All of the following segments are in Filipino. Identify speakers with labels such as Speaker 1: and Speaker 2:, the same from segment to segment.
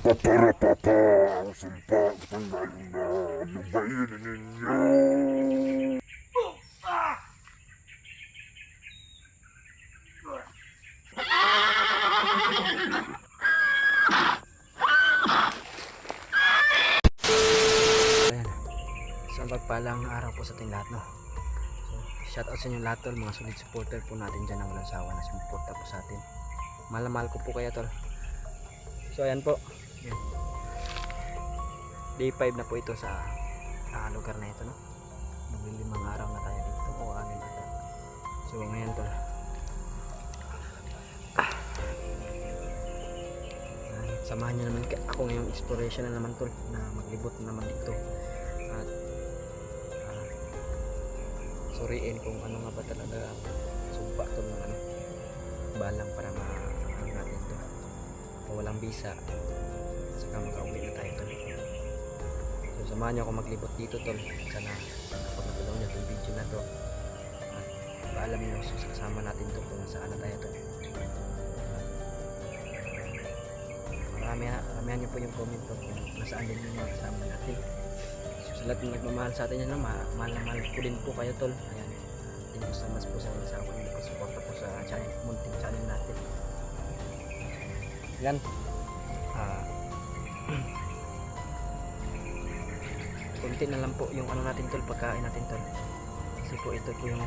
Speaker 1: Paparapapa ang sumpa sa ngayon na lubayin ninyo.
Speaker 2: Ayan. Isang pagpalang araw po sa ating lahat, no? So, shout out sa inyo lahat, tol. Mga solid supporter po natin dyan na walang sawa na sumuporta po sa atin. Mahal ko po kayo, tol. So, ayan po. Ayan. Day 5 na po ito sa ah, lugar na ito, no? Maglilimang araw na tayo dito. O, anim ata. So, ngayon, tol. Ah. Ayan, Samahan nyo naman ako ngayong exploration na naman tol na maglibot na naman dito at ah, suriin kung ano nga ba talaga sumpa tol ng ano balang para ma ano natin to walang bisa saka makauwi na tayo tol so samahan nyo ako maglibot dito tol. Sana kapag napanood nyo itong video na to. At paalam nyo so kasama natin to kung saan na tayo tol. Marami maramihan niyo po yung comment po kung nasaan din yung mga kasama natin. So sa lahat ng nagmamahal sa atin yan ma mahal na mahal ko din po kayo tol. Ayan. Thank you so much po sa mga sa ko suporta po sa channel munting channel natin. Yan konti na lang po yung ano natin tol pagkain natin tol. Kasi po ito po yung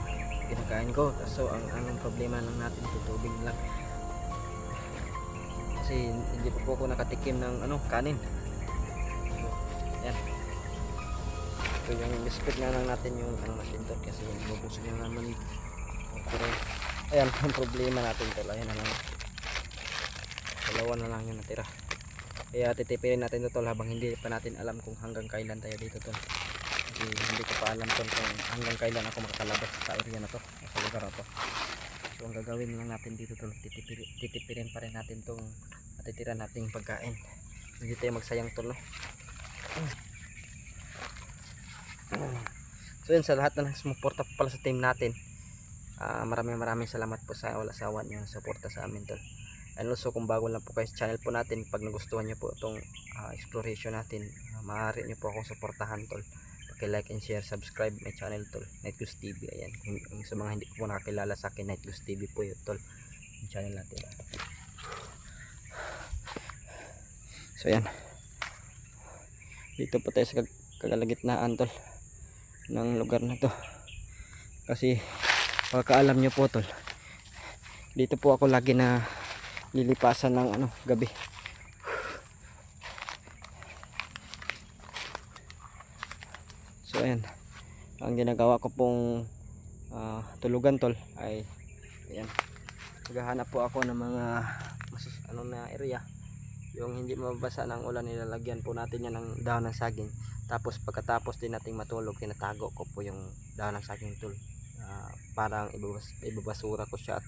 Speaker 2: kinakain ko. So ang anong problema lang natin ito tubig lang. Kasi hindi pa po ako nakatikim ng ano kanin. So, yan ito yung biscuit nga lang natin yung ano natin to kasi mabusog na naman. Pero ayan ang problema natin to ayan na lang. Dalawa na lang yung natira kaya titipirin natin to tol habang hindi pa natin alam kung hanggang kailan tayo dito tol. Kasi hindi ko pa alam tol kung hanggang kailan ako makakalabas sa area na to sa lugar na to. So ang gagawin lang natin dito tol titipirin, titipirin pa rin natin tong natitira nating pagkain. Hindi tayo magsayang tol no? So yun sa lahat na sumuporta po pala sa team natin Ah, maraming maraming salamat po sa wala sawa niyo suporta sa amin tol and also kung bago lang po kayo sa channel po natin pag nagustuhan niyo po itong ah, exploration natin uh, maaari niyo po akong suportahan tol. Paki like and share subscribe my channel tol. Night TV ayan. Kung sa mga hindi po nakakilala sa akin Night TV po yun tol. Yung channel natin. So ayan. Dito po tayo sa kag- kagalagitnaan tol ng lugar na to. Kasi pagkaalam nyo po tol. Dito po ako lagi na lilipasan ng ano gabi. So ayan. Ang ginagawa ko pong ah, tulugan tol ay ayan. Maghahanap po ako ng mga masus, ano na area. Yung hindi mababasa ng ulan nilalagyan po natin yan ng dahon ng saging. Tapos pagkatapos din nating matulog tinatago ko po yung dahon ng saging tol. Ah, parang ibabas, ibabasura ko siya at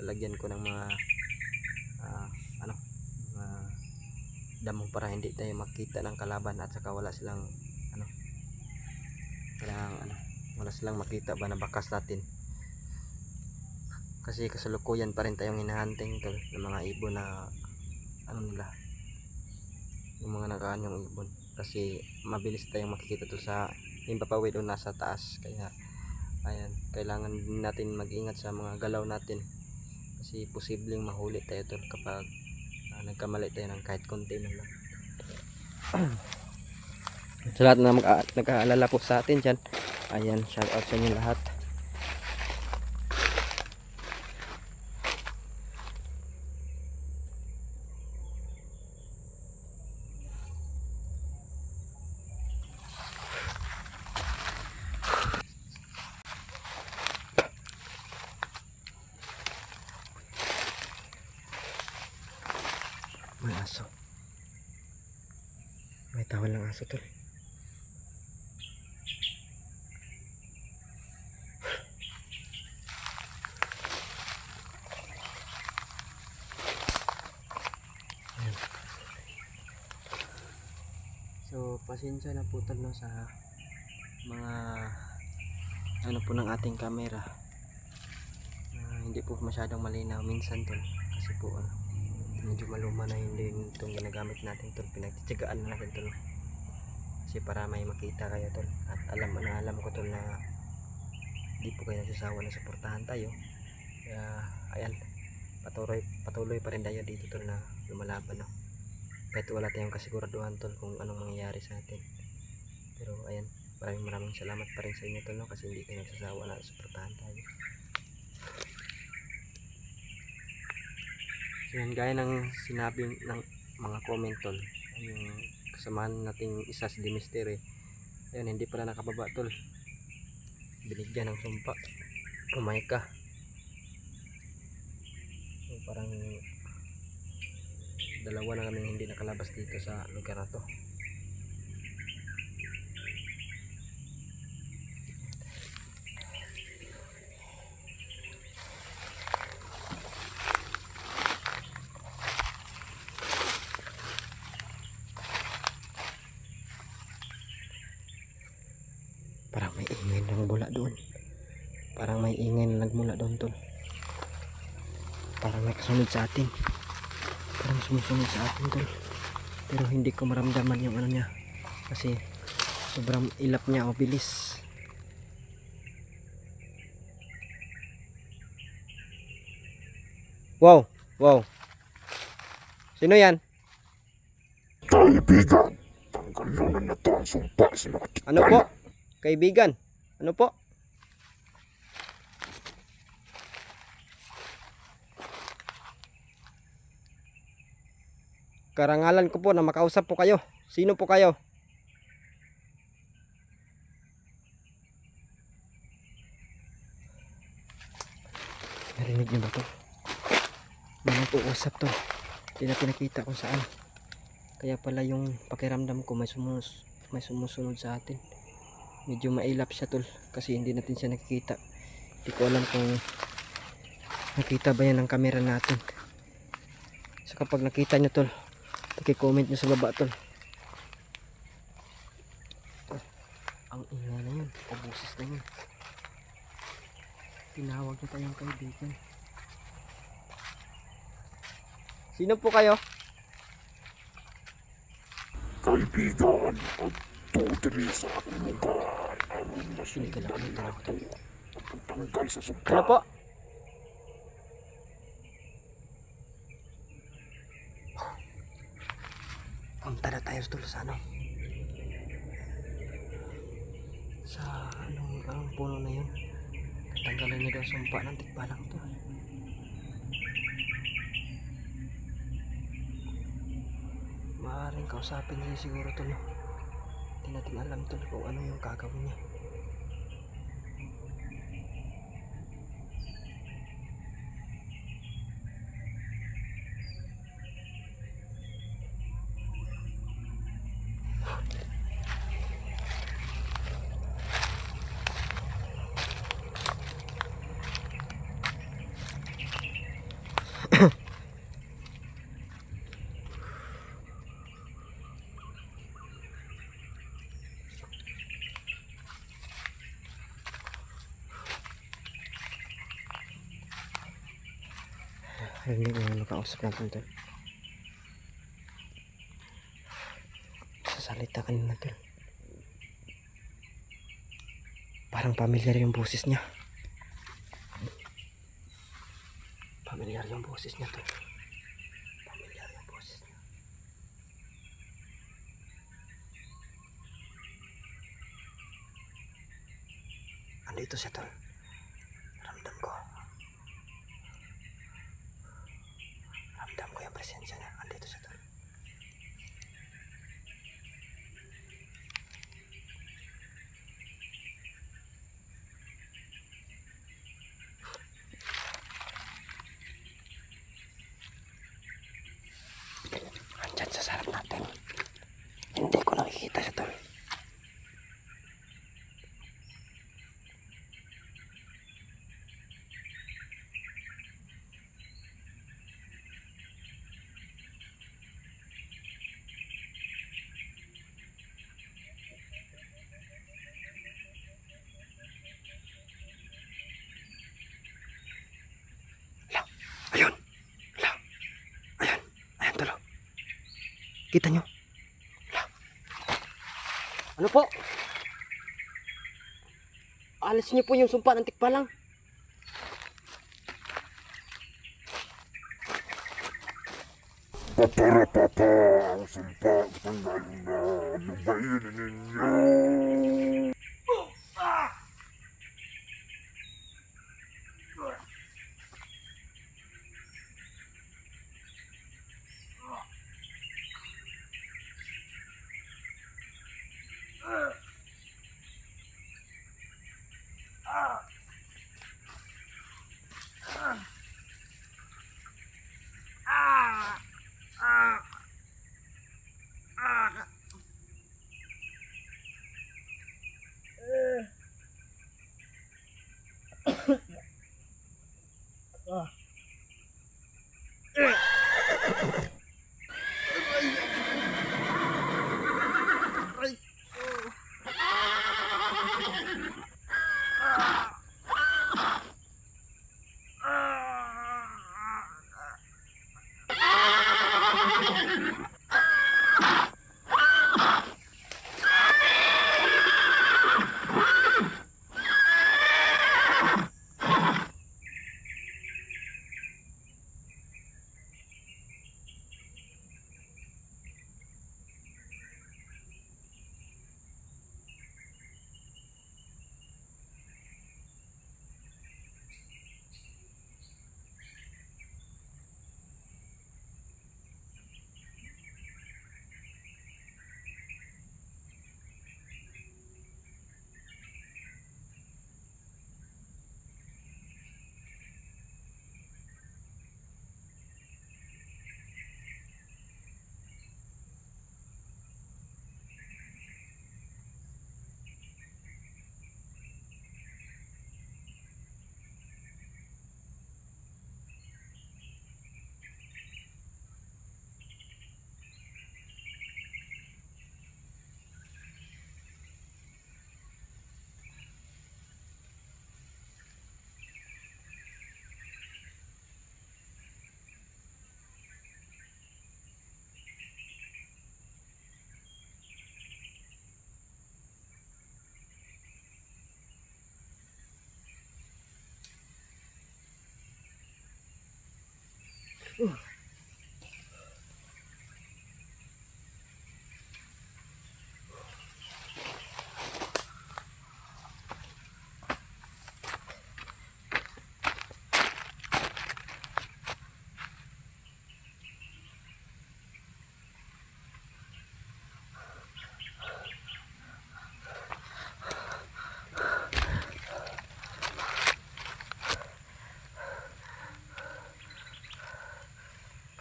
Speaker 2: lalagyan ko ng mga ah, ano mga damo para hindi tayo makita ng kalaban at saka wala silang ano parang ano wala silang makita ba na bakas natin. Kasi kasalukuyan pa rin tayong hinahunting tol ng mga ibon na ano nila yung mga nagaan yung ibon. Kasi mabilis tayong makikita to sa himpapawid o nasa taas. Kaya ayan kailangan natin mag-ingat sa mga galaw natin. Kasi posibleng mahuli tayo tol kapag nagkamali tayo ng kahit konti man lang. Sa lahat na mag nagkaalala po sa atin dyan ayan shout out sa inyo lahat may aso may tawal ng aso tol. So, pasensya na po tol no, sa mga ano po ng ating camera. Ah, hindi po masyadong malinaw minsan tol kasi po ano, medyo maluma na hindi itong ginagamit natin tol. Pinagtitigaan na natin tol. Kasi para may makita kayo tol. At alam na alam ko tol na di po kayo nagsasawa na suportahan tayo. Kaya ayan. Patuloy patuloy pa rin tayo dito tol na lumalaban no? Kahit wala tayong kasiguraduhan tol kung anong mangyayari sa atin. Pero ayan. Maraming maraming salamat pa rin sa inyo tol no? Kasi hindi kayo nagsasawa na suportahan tayo So yan, gaya ng sinabi ng mga comment tol, yung kasamahan nating isa si Dimister eh. Ayun, hindi pala nakababa tol. Binigyan ng sumpa. Umay ka. So parang dalawa na kami hindi nakalabas dito sa lugar na to. Parang may ingay na nagmula doon. Parang may ingay na nagmula doon tol. Parang may kasunod sa atin. Parang sumusunod sa atin tol. Pero hindi ko maramdaman yung ano niya. Kasi sobrang ilap niya o bilis. Wow! Wow! Sino yan?
Speaker 1: Kaibigan, tanggalan na to ang sumpa sa nakatikan.
Speaker 2: Ano po? Kaibigan? Ano po? Karangalan ko po na makausap po kayo. Sino po kayo? Narinig niyo ba to? May nag-uusap to. Hindi na pinakita kung saan. Kaya pala yung pakiramdam ko may sumus may sumusunod sa atin. Medyo mailap siya tol kasi hindi natin siya nakikita. Hindi ko alam kung nakita ba yan ng camera natin. So kapag nakita nyo tol, paki-comment nyo sa baba tol. Ang ingay na yun, o na yun. Tinawag niya tayong kaibigan. Sino po kayo?
Speaker 1: Kaibigan, at tutiri sa aking lugar. Ang
Speaker 2: Hindi
Speaker 1: nasunog
Speaker 2: ka nakakita na tol.
Speaker 1: tanggal sa sumpa.
Speaker 2: Ano po? Punta na tayo tol sa ano? Sa anong, anong puno na yun? Tanggalan niya daw sumpa ng tikbalang to. Maaaring kausapin niya siguro tol. no? Natin alam tol kung ano yung gagawin niya. Hindi ko nakausap natin tol. Sasalita kanina tol. Parang pamilyar yung boses niya. Pamilyar yung boses niya tol. Pamilyar. Ramdam ko yung presensya niya. Andito siya tol. Andyan sa sarap natin. Hindi ko nakikita siya tol. La, ayun. La, ayan. Kita nyo? Ano po? Alis niyo po yung sumpa ng tikbalang.
Speaker 1: Paparapapa ang sumpa tanggal na lubayin ninyo. Ooh.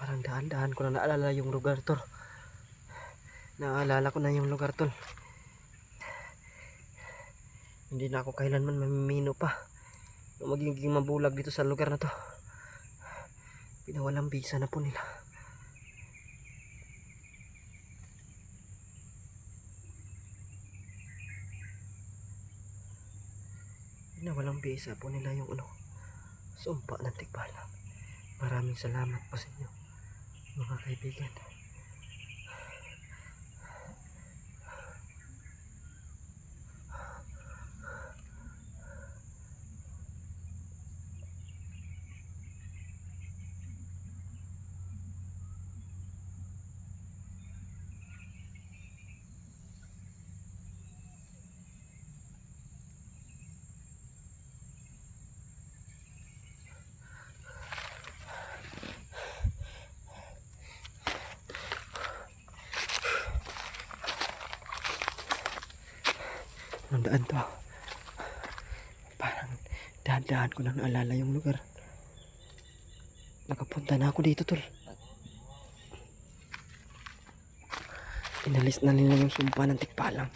Speaker 2: Parang daan-daan ko na naalala yung lugar tol. Naalala ko na yung lugar tol. Hindi na ako kailanman mamimino pa. Magiging mabulag dito sa lugar na to. Pinawalang bisa na po nila. Pinawalang bisa po nila yung ano. Sumpa ng tikbalang. Maraming salamat po sa inyo, mga kaibigan. Ang daan to. Parang dahan-dahan ko lang naalala yung lugar. Nakapunta na ako dito, tol. Inalis na nila yung sumpa ng tikpalang.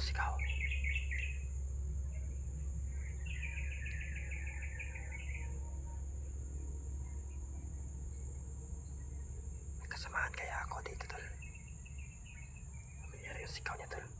Speaker 2: sigaw. May kaya ako dito, tol. Nangyari yung sigaw niya, tol.